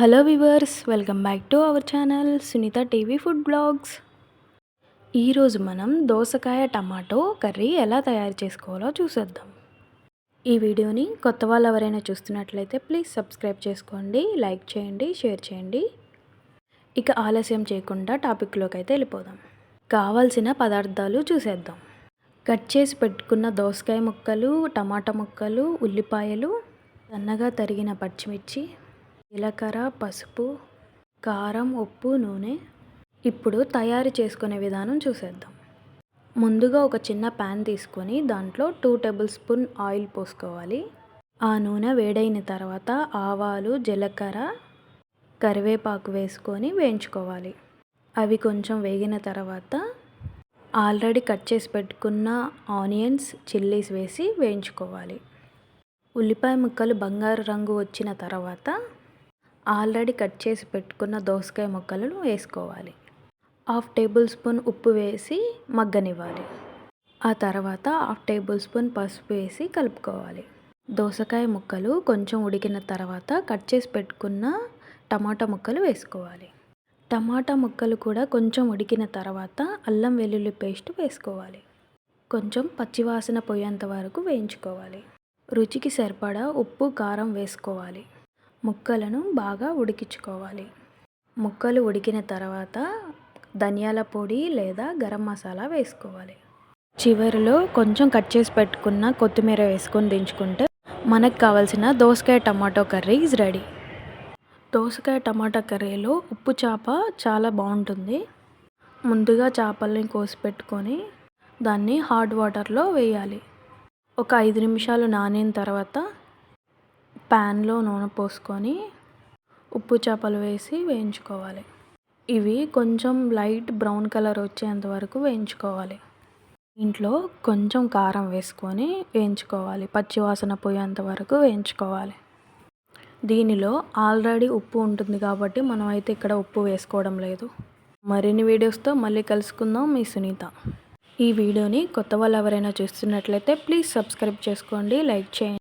Hello viewers welcome back to our channel Sunitha TV food blogs. ఈరోజు మనం దోసకాయ tomato curry ఎలా తయారు చేసుకోవాలో చూసేద్దాం. ఈ వీడియోని కొత్త వాళ్ళు ఎవరైనా చూస్తున్నట్లయితే ప్లీజ్ సబ్స్క్రైబ్ చేసుకోండి లైక్ చేయండి షేర్ చేయండి. ఇక ఆలస్యం చేయకుండా టాపిక్లోకి అయితే వెళ్ళిపోదాం. కావాల్సిన పదార్థాలు చూసేద్దాం. కట్ చేసి పెట్టుకున్న దోసకాయ ముక్కలు టమాటా ముక్కలు ఉల్లిపాయలు సన్నగా తరిగిన పచ్చిమిర్చి జీలకర్ర పసుపు కారం ఉప్పు నూనె ఇప్పుడు తయారు చేసుకునే విధానం చూసేద్దాం. ముందుగా ఒక చిన్న ప్యాన్ తీసుకొని దాంట్లో టూ టేబుల్ స్పూన్ ఆయిల్ పోసుకోవాలి. ఆ నూనె వేడైన తర్వాత ఆవాలు జీలకర్ర కరివేపాకు వేసుకొని వేయించుకోవాలి. అవి కొంచెం వేగిన తర్వాత ఆల్రెడీ కట్ చేసి పెట్టుకున్న ఆనియన్స్ చిల్లీస్ వేసి వేయించుకోవాలి. ఉల్లిపాయ ముక్కలు బంగారు రంగు వచ్చిన తర్వాత ఆల్రెడీ కట్ చేసి పెట్టుకున్న దోసకాయ ముక్కలను వేసుకోవాలి. హాఫ్ టేబుల్ స్పూన్ ఉప్పు వేసి మగ్గనివ్వాలి. ఆ తర్వాత హాఫ్ టేబుల్ స్పూన్ పసుపు వేసి కలుపుకోవాలి. దోసకాయ ముక్కలు కొంచెం ఉడికిన తర్వాత కట్ చేసి పెట్టుకున్న టమాటా ముక్కలు వేసుకోవాలి. టమాటా ముక్కలు కూడా కొంచెం ఉడికిన తర్వాత అల్లం వెల్లుల్లి పేస్ట్ వేసుకోవాలి. కొంచెం పచ్చివాసన పోయేంత వరకు వేయించుకోవాలి. రుచికి సరిపడా ఉప్పు కారం వేసుకోవాలి. ముక్కలను బాగా ఉడికించుకోవాలి. ముక్కలు ఉడికిన తర్వాత ధనియాల పొడి లేదా గరం మసాలా వేసుకోవాలి. చివరిలో కొంచెం కట్ చేసి పెట్టుకున్న కొత్తిమీర వేసుకొని దించుకుంటే మనకు కావాల్సిన దోసకాయ టమాటో కర్రీ ఈజ్ రెడీ దోసకాయ టమాటా కర్రీలో ఉప్పు చేప చాలా బాగుంటుంది. ముందుగా చేపల్ని కోసి పెట్టుకొని దాన్ని హాట్ వాటర్లో వేయాలి. ఒక ఐదు నిమిషాలు నానిన తర్వాత ప్యాన్లో నూనె పోసుకొని ఉప్పు చేపలు వేసి వేయించుకోవాలి. ఇవి కొంచెం లైట్ బ్రౌన్ కలర్ వచ్చేంత వరకు వేయించుకోవాలి. ఇంట్లో కొంచెం కారం వేసుకొని వేయించుకోవాలి. పచ్చివాసన పోయేంత వరకు వేయించుకోవాలి. దీనిలో ఆల్రెడీ ఉప్పు ఉంటుంది కాబట్టి మనం అయితే ఇక్కడ ఉప్పు వేసుకోవడం లేదు. మరిన్ని వీడియోస్తో మళ్ళీ కలుసుకుందాం. మీ సునీత. ఈ వీడియోని కొత్త వాళ్ళు ఎవరైనా చూస్తున్నట్లయితే ప్లీజ్ సబ్స్క్రైబ్ చేసుకోండి లైక్ చేయండి.